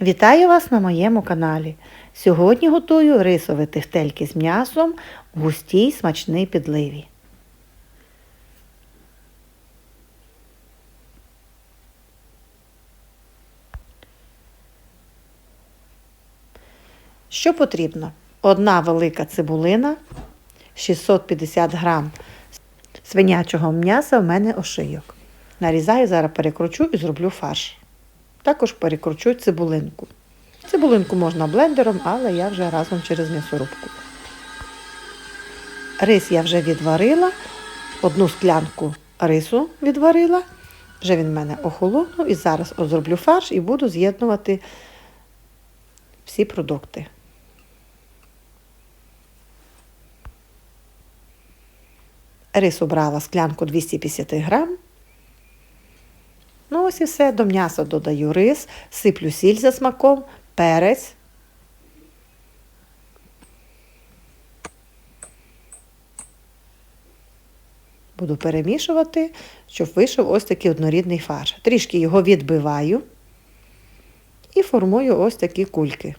Вітаю вас на моєму каналі. Сьогодні готую рисові тефтельки з м'ясом в густій смачній підливі. Що потрібно? Одна велика цибулина, 650 грам свинячого м'яса в мене ошийок. Нарізаю, зараз перекручу і зроблю фарш. Також перекручу цибулинку. Цибулинку можна блендером, але я вже разом через м'ясорубку. Рис я вже відварила, одну склянку рису відварила. Вже він в мене охолонув і зараз зроблю фарш і буду з'єднувати всі продукти. Рис обрала склянку 250 грам. Ось і все. До м'яса додаю рис, сиплю сіль за смаком, перець. Буду перемішувати, щоб вийшов ось такий однорідний фарш. Трішки його відбиваю і формую ось такі кульки.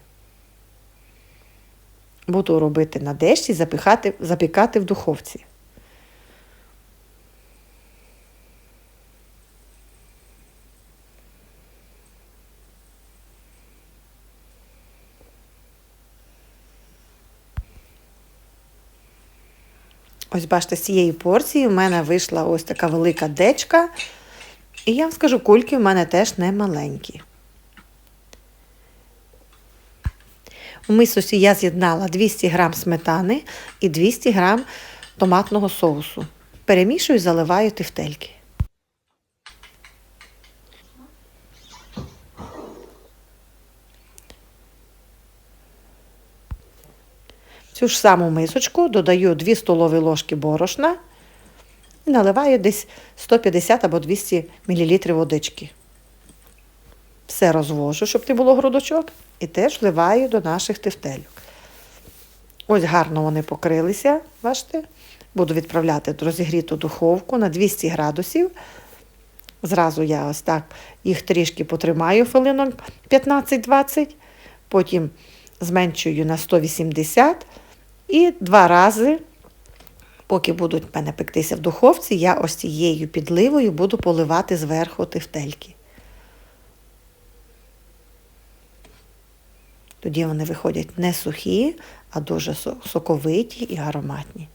Буду робити на дещі, запікати, запікати в духовці. Ось бачите, з цієї порції в мене вийшла ось така велика дечка. І я вам скажу, кульки в мене теж не маленькі. У мисосі я з'єднала 200 г сметани і 200 г томатного соусу. Перемішую заливаю тефтельки. Цю ж саму мисочку додаю 2 столові ложки борошна і наливаю десь 150 або 200 мл водички. Все розвожу, щоб не було грудочок, і теж вливаю до наших тефтельок. Ось гарно вони покрилися, бачите? Буду відправляти в розігріту духовку на 200 градусів. Зразу я ось так їх трішки потримаю хвилинок 15-20, потім зменшую на 180 і два рази, поки будуть в мене пектися в духовці, я ось цією підливою буду поливати зверху тефтельки. Тоді вони виходять не сухі, а дуже соковиті і ароматні.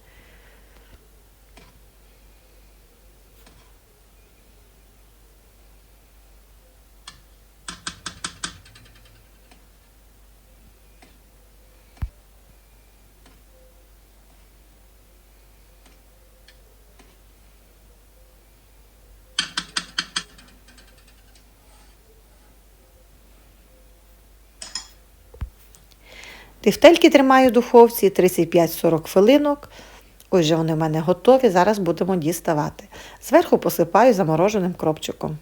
Тефтельки тримаю в духовці 35-40 хвилинок. Ось же вони в мене готові. Зараз будемо діставати. Зверху посипаю замороженим кропчиком.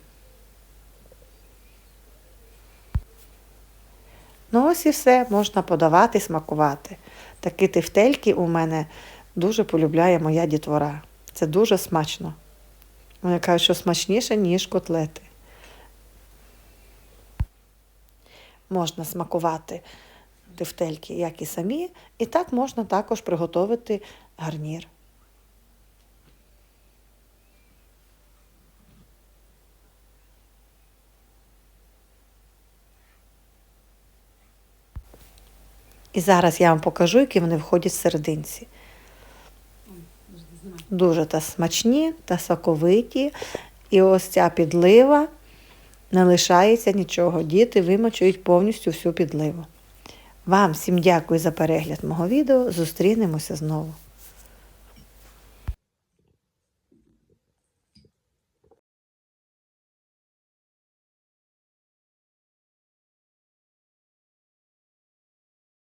Ну ось і все, можна подавати, смакувати. Такі тефтельки у мене дуже полюбляє моя дітвора. Це дуже смачно. Вони кажуть, що смачніше, ніж котлети. Можна смакувати тефтельки, як і самі, і так можна також приготувати гарнір. І зараз я вам покажу, які вони входять в серединці. Дуже та смачні та соковиті. І ось ця підлива не лишається нічого. Діти вимочують повністю всю підливу. Вам всім дякую за перегляд мого відео. Зустрінемося знову.